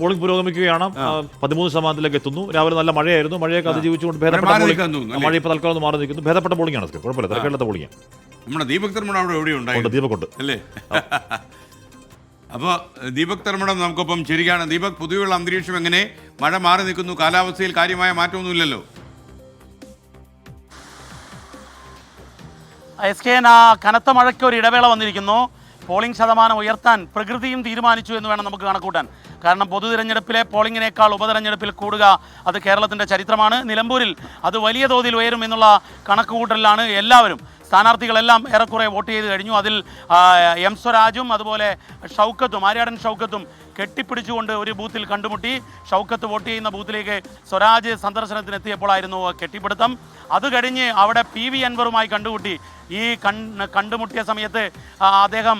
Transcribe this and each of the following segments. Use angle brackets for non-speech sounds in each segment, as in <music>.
Polling പുരോഗമിക്കുകയാണ്. പതിമൂന്ന് ശതമാനത്തിലേക്ക് എത്തുന്നു. രാവിലെ നല്ല മഴയായിരുന്നു. മഴയൊക്കെ അതിജീവിച്ചുകൊണ്ട് ഭേദപ്പെട്ട മഴ ഇപ്പോൾ തൽക്കാലം ഒന്ന് മാറി നിൽക്കുന്നു. ഭേദപ്പെട്ട പോളിംഗ് ആണ് കുഴപ്പമില്ല. തിരക്കേണ്ടത്തെ പോളിംഗ് നമ്മുടെ ദീപക് തർമ്മടം അവിടെ എവിടെ ഉണ്ട് ഉണ്ടായിരുന്നു ദീപക്കുണ്ട് അല്ലേ? <laughs> അപ്പോൾ ദീപക് തർമ്മടം നമുക്കൊപ്പം ശരിയാണ് ദീപക് പൊതുവെയുള്ള അന്തരീക്ഷം എങ്ങനെ? മഴ മാറി നിൽക്കുന്നു. കാലാവസ്ഥയിൽ കാര്യമായ മാറ്റമൊന്നുമില്ലല്ലോ. എസ് കെ എൻ ആ കനത്ത മഴയ്ക്ക് ഒരു ഇടവേള വന്നിരിക്കുന്നു. പോളിംഗ് ശതമാനം ഉയർത്താൻ പ്രകൃതിയും തീരുമാനിച്ചു എന്ന് വേണം നമുക്ക് കണക്കൂട്ടാൻ. കാരണം പൊതു തിരഞ്ഞെടുപ്പിലെ പോളിംഗിനേക്കാൾ ഉപതെരഞ്ഞെടുപ്പിൽ കൂടുക അത് കേരളത്തിന്റെ ചരിത്രമാണ്. നിലമ്പൂരിൽ അത് വലിയ തോതിൽ ഉയരും എന്നുള്ള കണക്കുകൂട്ടലിലാണ് എല്ലാവരും. സ്ഥാനാർത്ഥികളെല്ലാം ഏറെക്കുറെ വോട്ട് ചെയ്ത് കഴിഞ്ഞു. അതിൽ എം സ്വരാജും അതുപോലെ ഷൗക്കത്തും ആര്യാടൻ ഷൗക്കത്തും കെട്ടിപ്പിടിച്ചുകൊണ്ട് ഒരു ബൂത്തിൽ കണ്ടുമുട്ടി. ഷൗക്കത്ത് വോട്ട് ചെയ്യുന്ന ബൂത്തിലേക്ക് സ്വരാജ് സന്ദർശനത്തിനെത്തിയപ്പോഴായിരുന്നു കെട്ടിപ്പിടുത്തം. അത് കഴിഞ്ഞ് അവിടെ പി വി അൻവറുമായി കണ്ടുമുട്ടി. ഈ കണ് കണ്ടുമുട്ടിയ സമയത്ത് അദ്ദേഹം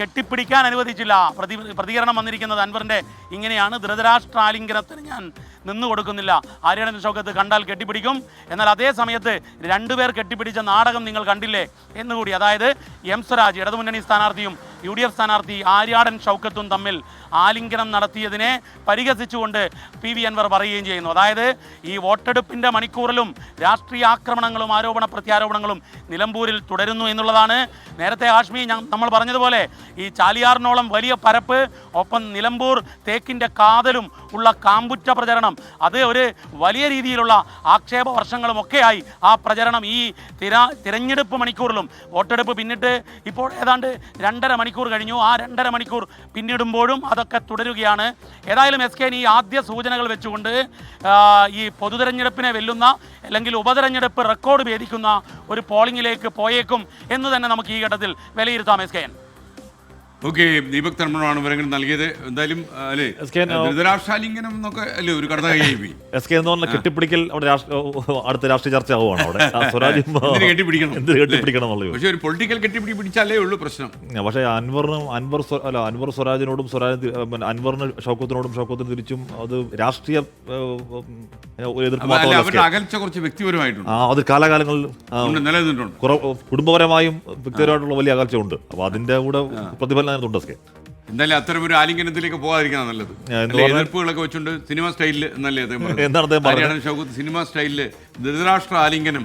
കെട്ടിപ്പിടിക്കാൻ അനുവദിച്ചില്ല. പ്രതി പ്രതികരണം വന്നിരിക്കുന്നത് അൻവറിന്റെ ഇങ്ങനെയാണ്. ധൃതരാഷ്ട്രാലിംഗനത്തിന് ഞാൻ നിന്നു കൊടുക്കുന്നില്ല. ആര്യാടൻ ഷൗക്കത്ത് കണ്ടാൽ കെട്ടിപ്പിടിക്കും. എന്നാൽ അതേ സമയത്ത് രണ്ടുപേർ കെട്ടിപ്പിടിച്ച നാടകം നിങ്ങൾ കണ്ടില്ലേ? എന്നുകൂടി. അതായത് എം സ്വരാജ് ഇടതുമുന്നണി സ്ഥാനാർത്ഥിയും യു ഡി എഫ് സ്ഥാനാർത്ഥി ആര്യാടൻ ഷൗക്കത്തും തമ്മിൽ ആലിംഗനം നടത്തിയതിനെ പരിഹസിച്ചുകൊണ്ട് പി വി അൻവർ പറയുകയും ചെയ്യുന്നു. അതായത് ഈ വോട്ടെടുപ്പിന്റെ മണിക്കൂറിലും രാഷ്ട്രീയ ആക്രമണങ്ങളും ആരോപണ പ്രത്യാരോപണങ്ങളും നിലമ്പൂരിൽ തുടരുന്നു എന്നുള്ളതാണ് നേരത്തെ ആഷ്മി നമ്മൾ പറഞ്ഞതുപോലെ ഈ ചാലിയാറിനോളം വലിയ പരപ്പ് ഒപ്പം നിലമ്പൂർ തേക്കിന്റെ കാതലും ഉള്ള കാമ്പുറ്റ പ്രചരണം. അത് ഒരു വലിയ രീതിയിലുള്ള ആക്ഷേപ വർഷങ്ങളും ഒക്കെയായി ആ പ്രചരണം ഈ തിര തിരഞ്ഞെടുപ്പ് മണിക്കൂറിലും വോട്ടെടുപ്പ് പിന്നിട്ട് ഇപ്പോൾ ഏതാണ്ട് രണ്ടര മണിക്കൂർ കഴിഞ്ഞു. ആ രണ്ടര മണിക്കൂർ പിന്നിടുമ്പോഴും അതൊക്കെ തുടരുകയാണ്. ഏതായാലും എസ് കെ ഈ ആദ്യ സൂചനകൾ വെച്ചുകൊണ്ട് ഈ പൊതുതെരഞ്ഞെടുപ്പിനെ വെല്ലുന്ന അല്ലെങ്കിൽ ഉപതെരഞ്ഞെടുപ്പ് റെക്കോർഡ് ഭേദിക്കുന്ന ഒരു പോളിംഗിലേക്ക് പോയേക്കും എന്ന് തന്നെ നമുക്ക് ഈ ഘട്ടത്തിൽ വിലയിരുത്താം S K N. Okay Deepak തർമ്മമാണ് വിവരങ്ങൾ നൽകിയത്. എന്തായാലും അല്ലേ? എന്നൊക്കെ അല്ലേ ഒരു കടന്ന പോയി എസ് കെ എന്ന് പറഞ്ഞ കെട്ടിപ്പിടിക്കൽ അവിടെ അടുത്ത രാഷ്ട്രീയ ചർച്ച ആവുകയാണ് അവിടെ. <laughs> കെട്ടിപ്പിടിക്കണം? എന്ത് കെട്ടിപ്പിടിക്കണം എന്നുള്ളത് പക്ഷെ ഒരു പൊളിറ്റിക്കൽ കെട്ടിപ്പിടി പിടിച്ചാലേ ഉള്ളൂ പ്രശ്നം. പക്ഷേ അൻവറിനും അൻവർ അല്ല അൻവർ സ്വരാജിനോടും സ്വരാജ് അൻവറിന് ഷൗക്കത്തിനോടും ഷൗക്കത്തിന് തിരിച്ചും അത് രാഷ്ട്രീയ അകൽച്ച കുറച്ച് വ്യക്തിപരമായിട്ടുണ്ട്. ആ അത് കാലാകാലങ്ങളിൽ ഉണ്ട്, നിലനിന്നിട്ടുണ്ട്. കുടുംബപരമായും വ്യക്തിപരമായിട്ടുള്ള വലിയ അകൽച്ചയുണ്ട്. അപ്പോൾ അതിന്റെ കൂടെ പ്രതിഫലനം അതിനകത്തുണ്ട് എസ് കെ എന്തായാലും അത്തരം ഒരു ആലിംഗനത്തിലേക്ക് പോകാതിരിക്കാൻ നല്ലത്. എതിർപ്പുകളൊക്കെ വെച്ചുകൊണ്ട് സിനിമ സ്റ്റൈലിൽ എന്നല്ലേ? <laughs> എന്താണ്? ഷൗക്കത്ത് സിനിമ സ്റ്റൈലിൽ ധൃതരാഷ്ട്ര ആലിംഗനം.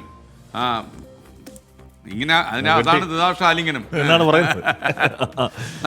ആ ഇങ്ങനെ അതിന് അതാണ് ധൃതരാഷ്ട്ര ആലിംഗനം. എന്നാണ് പറയുന്നത്? <laughs>